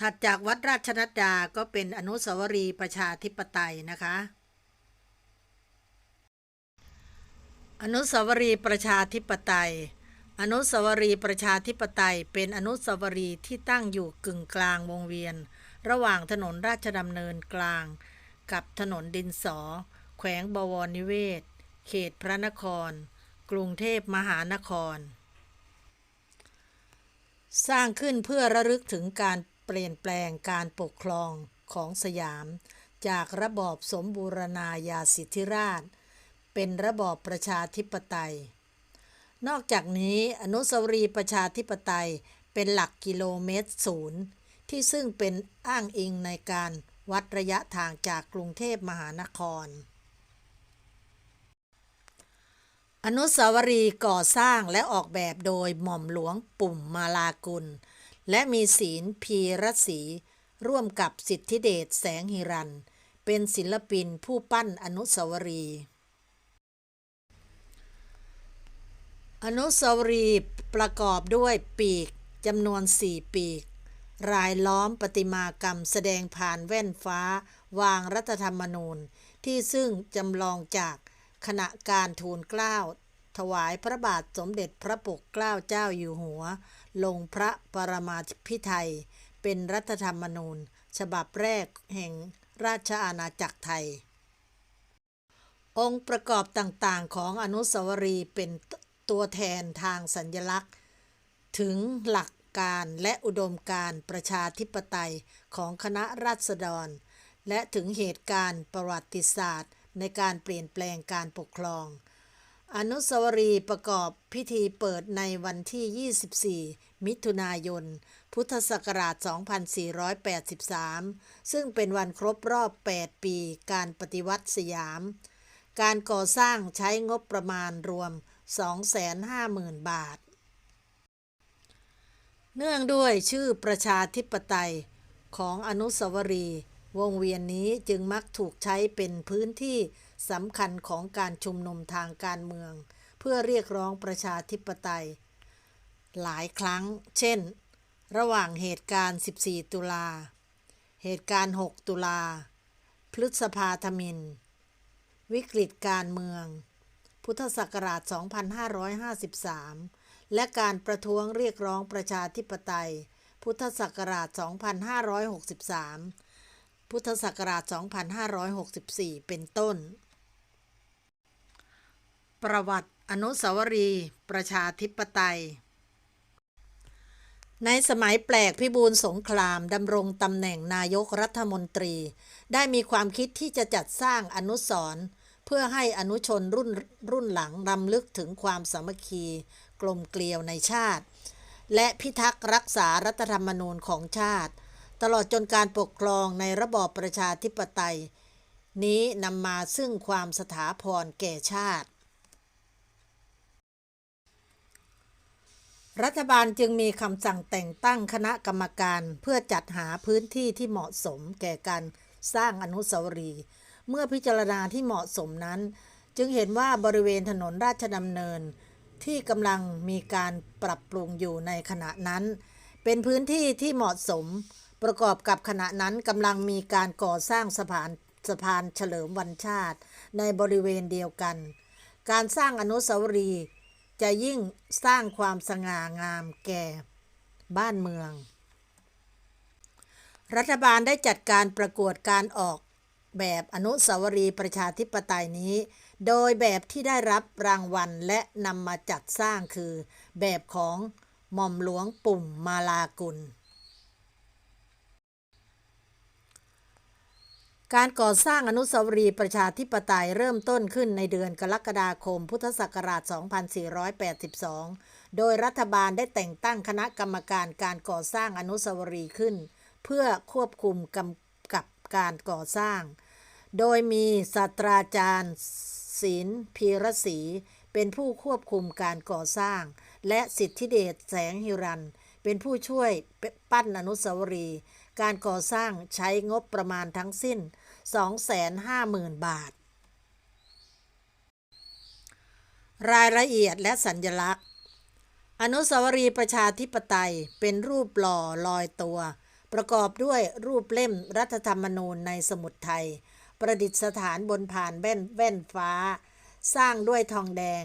ถัดจากวัดราชนัดดาก็เป็นอนุสาวรีย์ประชาธิปไตยนะคะ อนุสาวรีย์ประชาธิปไตย อนุสาวรีย์ประชาธิปไตย เป็นอนุสาวรีย์ที่ตั้งอยู่กึ่งกลางวงเวียน ระหว่างถนนราชดำเนินกลาง กับถนนดินสอ แขวงบวรนิเวศ เขตพระนคร กรุงเทพมหานคร สร้างขึ้นเพื่อระลึกถึงการ เปลี่ยนแปลงการปกครองของสยาม จากระบอบสมบูรณาญาสิทธิราช เป็นระบอบประชาธิปไตย นอกจากนี้อนุสาวรีย์ประชาธิปไตยเป็นหลักกิโลเมตรศูนย์ที่ซึ่งเป็นอ้างอิงในการวัดระยะทางจากกรุงเทพมหานคร อนุสาวรีย์ก่อสร้างและออกแบบโดยหม่อมหลวงปุ่มมาลากุล และมีศีลพีรศรีร่วมกับสิทธิเดชแสงหิรัน เป็นศิลปินผู้ปั้นอนุสาวรีย์อนุสาวรีย์ประกอบด้วยปีกจำนวนสี่ปีก รายล้อมประติมากรรมแสดงผ่านแว่นฟ้าวางรัฐธรรมนูญ ที่ซึ่งจำลองจากขณะการทูลเกล้า ถวายพระบาทสมเด็จพระปกเกล้าเจ้าอยู่หัว ลงพระปรมาภิไธยเป็นรัฐธรรมนูญ ฉบับแรกแห่งราชอาณาจักรไทย องค์ประกอบต่างๆของอนุสาวรีย์เป็นตัวแทนทางสัญลักษณ์ ถึงหลักการและอุดมการประชาธิปไตยของคณะราษฎร และถึงเหตุการณ์ประวัติศาสตร์ในการเปลี่ยนแปลงการปกครอง อนุสาวรีย์ประกอบพิธีเปิดในวันที่ 24 มิถุนายน พุทธศักราช 2483 ซึ่งเป็นวันครบรอบ 8 ปีการปฏิวัติสยาม การก่อสร้างใช้งบประมาณรวม 250,000 บาท เนื่องด้วยชื่อประชาธิปไตยของอนุสาวรีย์วงเวียนนี้จึงมักถูกใช้เป็นพื้นที่ สำคัญของการชุมนุมทางการเมือง เพื่อเรียกร้องประชาธิปไตย หลายครั้ง เช่น ระหว่างเหตุการณ์ 14 ตุลา เหตุการณ์ 6 ตุลา พฤษภาธมิน วิกฤตการเมือง พุทธศักราช 2553 และการประท้วงเรียกร้องประชาธิปไตย พุทธศักราช 2563 พุทธศักราช 2564 เป็นต้น ประวัติอนุสาวรีย์ประชาธิปไตย ในสมัยแปลกพิบูลสงครามดำรงตำแหน่งนายกรัฐมนตรี ได้มีความคิดที่จะจัดสร้างอนุสรณ์เพื่อให้อนุชนรุ่นรุ่นหลังรำลึกถึงความสามัคคีกลมเกลียวในชาติ และพิทักษ์รักษารัฐธรรมนูญของชาติ ตลอดจนการปกครองในระบอบประชาธิปไตย นี้นำมาซึ่งความสถาพรแก่ชาติ รัฐบาลจึงมีคำสั่งแต่งตั้งคณะกรรมการ เพื่อจัดหาพื้นที่ที่เหมาะสมแก่การสร้างอนุสาวรีย์เมื่อพิจารณาที่เหมาะสมนั้น จึงเห็นว่าบริเวณถนนราชดำเนิน ที่กำลังมีการปรับปรุงอยู่ในขณะนั้น เป็นพื้นที่ที่เหมาะสม ประกอบกับขณะนั้นกำลังมีการก่อสร้างสะพานสะพานเฉลิมวันชาติ ในบริเวณเดียวกัน การสร้างอนุสาวรีย์ จะยิ่งสร้างความสง่างามแก่บ้านเมือง รัฐบาลได้จัดการประกวดการออกแบบอนุสาวรีย์ประชาธิปไตยนี้ โดยแบบที่ได้รับรางวัลและนำมาจัดสร้างคือ แบบของหม่อมหลวงปุ่มมาลากุล การก่อสร้างอนุสาวรีย์ประชาธิปไตยเริ่มต้นขึ้นในเดือนกรกฎาคม พุทธศักราช 2482 โดยรัฐบาลได้แต่งตั้งคณะกรรมการการก่อสร้างอนุสาวรีย์ขึ้น เพื่อควบคุมกำกับการก่อสร้าง โดยมีศาสตราจารย์ศิลป์พีรศรีเป็นผู้ควบคุมการก่อสร้าง และสิทธิเดชแสงหิรันเป็นผู้ช่วยปั้นอนุสาวรีย์ การก่อสร้างใช้งบประมาณทั้งสิ้น 250,000 บาท รายละเอียดและสัญญลักษณ์ อนุสาวรีย์ประชาธิปไตยเป็นรูปหล่อลอยตัว ประกอบด้วยรูปเล่มรัฐธรรมนูญในสมุดไทย ประดิษฐานบนผ่านแว่นแว่นฟ้า สร้างด้วยทองแดง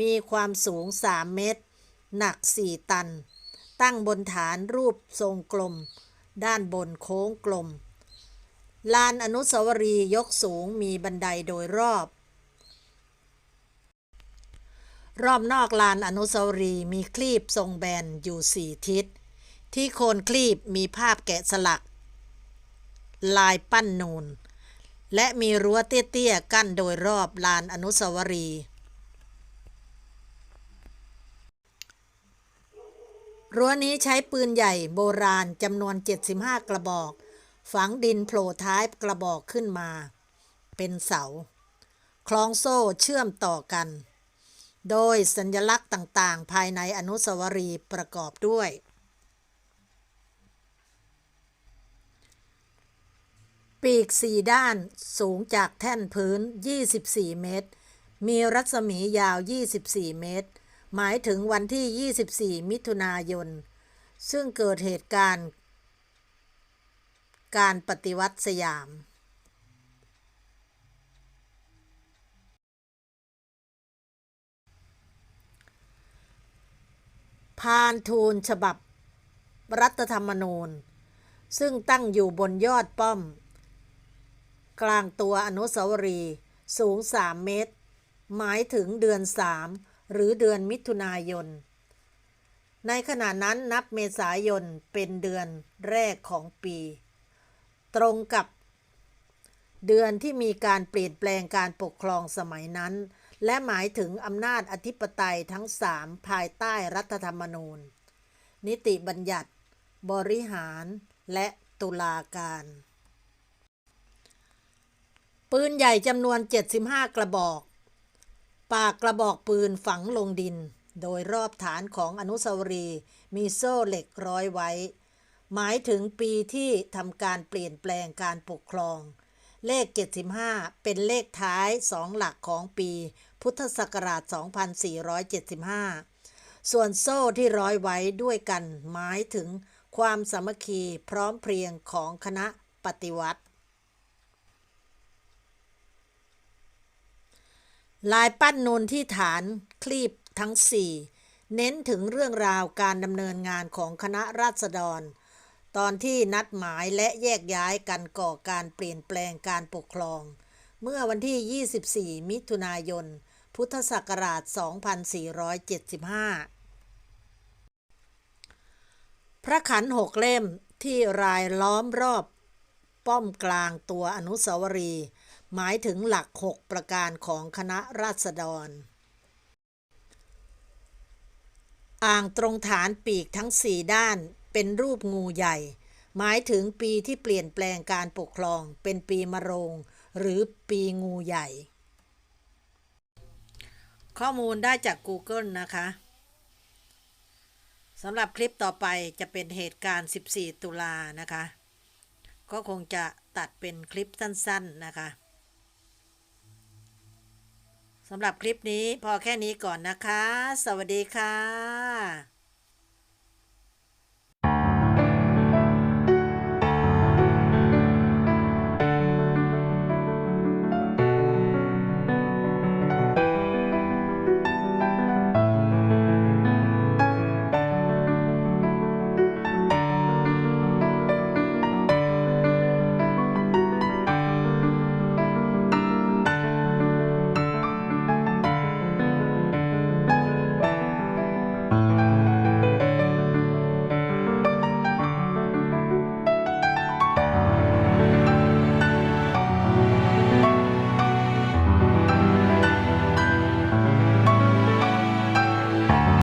มีความสูง 3 เมตร หนัก 4 ตัน ตั้งบนฐานรูปทรงกลม ด้านบนโค้งกลม ลานอนุสาวรีย์ยกสูงมีบันไดโดยรอบ รอบนอกลานอนุสาวรีย์มีคลีบทรงแบนอยู่สี่ทิศ ที่โคนคลีบมีภาพแกะสลัก ลายปั้นนูน และมีรั้วเตี้ยๆกั้นโดยรอบลานอนุสาวรีย์ รั้วนี้ใช้ปืนใหญ่โบราณจำนวน 75 กระบอก ฝังดินโผล่ท้ายกระบอกขึ้นมา เป็นเสา คล้องโซ่เชื่อมต่อกัน โดยสัญลักษณ์ต่างๆ ภายในอนุสาวรีย์ประกอบด้วย ปีกสี่ด้านสูงจากแท่นพื้น 24 เมตร มีรัศมียาว 24 เมตร หมายถึงวันที่ 24 มิถุนายน ซึ่งเกิดเหตุการณ์ การปฏิวัติสยาม พานทูลฉบับ รัฐธรรมนูญ ซึ่งตั้งอยู่บนยอดป้อม กลางตัวอนุสาวรีย์สูง 3 เมตร หมายถึงเดือน 3 หรือเดือนมิถุนายน ในขณะนั้นนับเมษายนเป็นเดือนแรกของปี ตรงกับเดือนที่มีการเปลี่ยนแปลงการปกครองสมัยนั้น และหมายถึงอำนาจอธิปไตยทั้งสามภายใต้รัฐธรรมนูญ นิติบัญญัติ บริหารและตุลาการ ปืนใหญ่จำนวน 75 กระบอก ปากกระบอกปืนฝังลงดิน โดยรอบฐานของอนุสาวรีย์มีโซ่เหล็กร้อยไว้ หมายถึงปีที่ทำการเปลี่ยนแปลงการปกครอง เลข 75 เป็นเลขท้ายสองหลักของปี พุทธศักราช 2475 ส่วนโซ่ที่ร้อยไว้ด้วยกัน หมายถึงความสามัคคีพร้อมเพรียงของคณะปฏิวัติ ลายปั้นนูนที่ฐานคลีบทั้งสี่เน้นถึงเรื่องราวการดำเนินงานของคณะราษฎร ตอนที่นัดหมายและแยกย้ายกันก่อการเปลี่ยนแปลงการปกครอง เมื่อวันที่ 24 มิถุนายน พุทธศักราช 2475 พระขันหกเล่มที่รายล้อมรอบป้อมกลางตัวอนุสาวรีย์ หมายถึงหลักหกประการของคณะราษฎร อ่างตรงฐานปีกทั้งสี่ด้านเป็นรูปงูใหญ่ หมายถึงปีที่เปลี่ยนแปลงการปกครองเป็นปีมะโรง หรือปีงูใหญ่ ข้อมูลได้จาก Google นะคะสำหรับคลิปต่อไปจะเป็นเหตุการณ์ 14 ตุลานะคะ ก็คงจะตัดเป็นคลิปสั้น ๆ นะคะ สำหรับคลิปนี้พอแค่นี้ก่อนนะคะ สวัสดีค่ะ